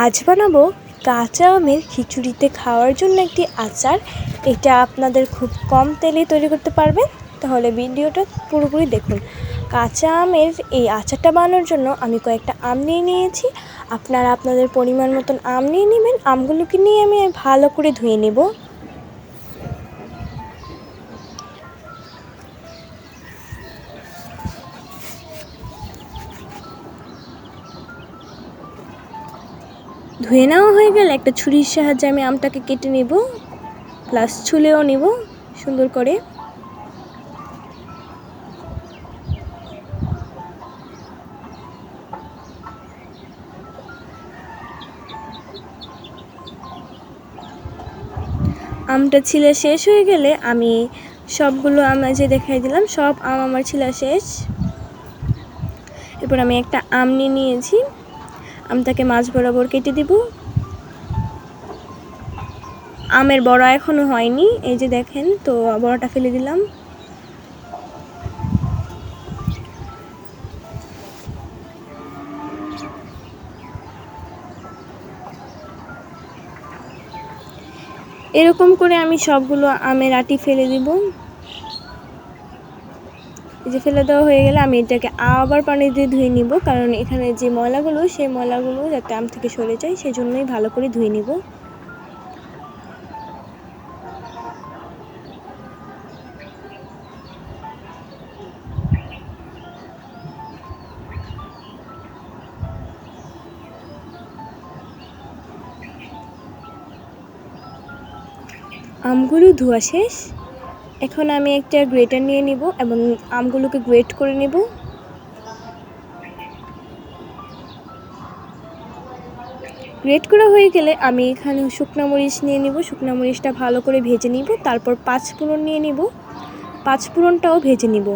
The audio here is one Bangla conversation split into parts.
আজ বানাবো কাঁচা আমের খিচুড়িতে খাওয়ার জন্য একটি আচার। এটা আপনাদের খুব কম তেলে তৈরি করতে পারবেন। তাহলে ভিডিওটা পুরোপুরি দেখুন। কাঁচা আমের এই আচারটা বানানোর জন্য আমি কয়েকটা আম নিয়ে নিয়েছি। আপনারা আপনাদের পরিমাণ মতন আম নিয়ে নেবেন। আমগুলোকে নিয়ে আমি ভালো করে ধুয়ে নেব। ধুয়ে নেওয়া হয়ে গেলে একটা ছুরির সাহায্যে আমি আমটাকে কেটে নেব প্লাস ছুলেও নেব সুন্দর করে। আমটা ছিলে শেষ হয়ে গেলে আমি সবগুলো আম যে দেখাই দিলাম, সব আম আমার ছিল শেষ। এরপর আমি একটা আম নিয়ে নিয়েছি। আমটাকে মাছ বরাবর কেটে দিব। আমের বড়া এখনও হয়নি, এই যে দেখেন, তো বড়াটা ফেলে দিলাম। এরকম করে আমি সবগুলো আমের আটি ফেলে দিব। যে ফেলে দেওয়া হয়ে গেলে আমি এটাকে আবার পানি দিয়ে ধুয়ে নিব, কারণ এখানে যে ময়লাগুলো, সেই ময়লাগুলো যাতে আম থেকে সরে যায় সেই জন্যই ভালো করে ধুয়ে নিব। আমগুলো ধোয়া শেষ। এখন আমি একটা গ্রেটার নিয়ে নিব এবং আমগুলোকে গ্রেট করে নেব। গ্রেট করা হয়ে গেলে আমি এখানে শুকনা মরিচ নিয়ে নিব, শুকনা মরিচটা ভালো করে ভেজে নিব, তারপর পাঁচ ফোড়ন নিয়ে নিব। পাঁচ ফোড়নটাও ভেজে নিব।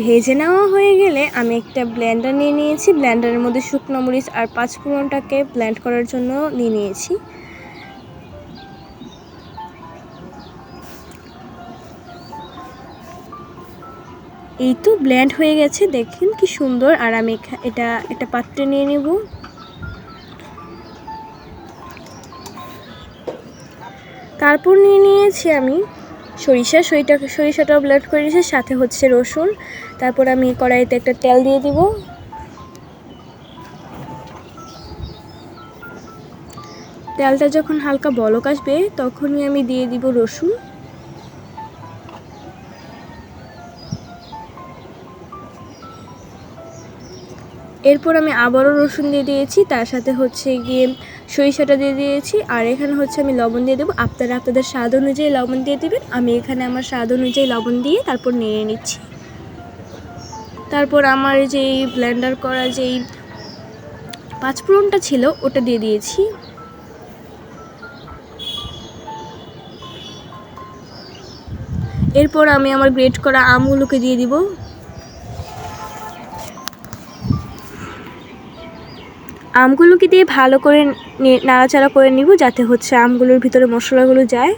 ভেজে নেওয়া হয়ে গেলে আমি একটা ব্লেন্ডার নিয়ে নিয়েছি। ব্লেন্ডারের মধ্যে শুকনো মরিচ আর পাঁচ ফোড়নটাকে ব্লেন্ড করার জন্য নিয়ে নিয়েছি। এই তো ব্লেন্ড হয়ে গেছে, দেখেন কি সুন্দর। আর আমি এটা একটা পাত্রে নিয়ে নেব। তারপর নিয়ে নিয়েছি আমি সরিষা, সরিটা, সরিষাটাও ব্লেন্ড করে নিয়েছি, সাথে হচ্ছে রসুন। তারপর আমি কড়াইতে একটা তেল দিয়ে দিব। তেলটা যখন হালকা বলক আসবে, তখনই আমি দিয়ে দিব রসুন। এরপর আমি আবারও রসুন দিয়ে দিয়েছি, তার সাথে হচ্ছে গিয়ে সরিষাটা দিয়ে দিয়েছি, আর এখানে হচ্ছে আমি লবণ দিয়ে দেবো। আপনারা আপনাদের স্বাদ অনুযায়ী লবণ দিয়ে দেবেন, আমি এখানে আমার স্বাদ অনুযায়ী লবণ দিয়ে তারপর নিয়ে নিচ্ছি। তারপর আমার যেই ব্লেন্ডার করা যেই পাঁচফোড়নটা ছিল, ওটা দিয়ে দিয়েছি। এরপর আমি আমার গ্রেট করা আমগুলোকে দিয়ে দিব। আমগুলোকে দিয়ে ভালো করে নাড়াচাড়া করে নিব যাতে হচ্ছে আমগুলোর ভিতরে মশলাগুলো যায়।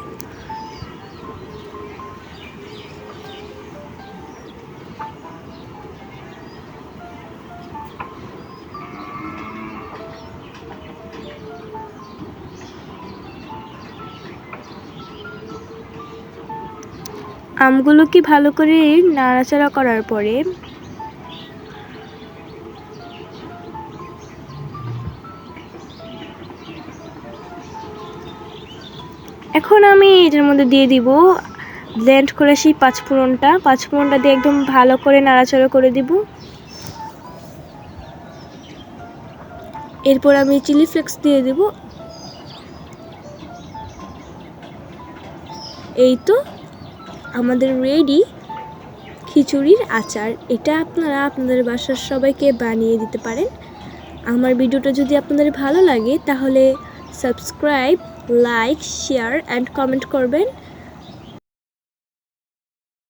আমগুলোকে ভালো করে নাড়াচাড়া করার পরে এখন আমি এটার মধ্যে দিয়ে দিব ব্লেন্ড করে সেই পাঁচফোড়নটা। পাঁচফোড়নটা দিয়ে একদম ভালো করে নাড়াচাড়া করে দিব। এরপর আমি চিলি ফ্লেক্স দিয়ে দেব। এই তো আমাদের রেডি খিচুড়ির আচার। এটা আপনারা আপনাদের বাসার সবাইকে বানিয়ে দিতে পারেন। আমার ভিডিওটা যদি আপনাদের ভালো লাগে, তাহলে subscribe like share and comment করবেন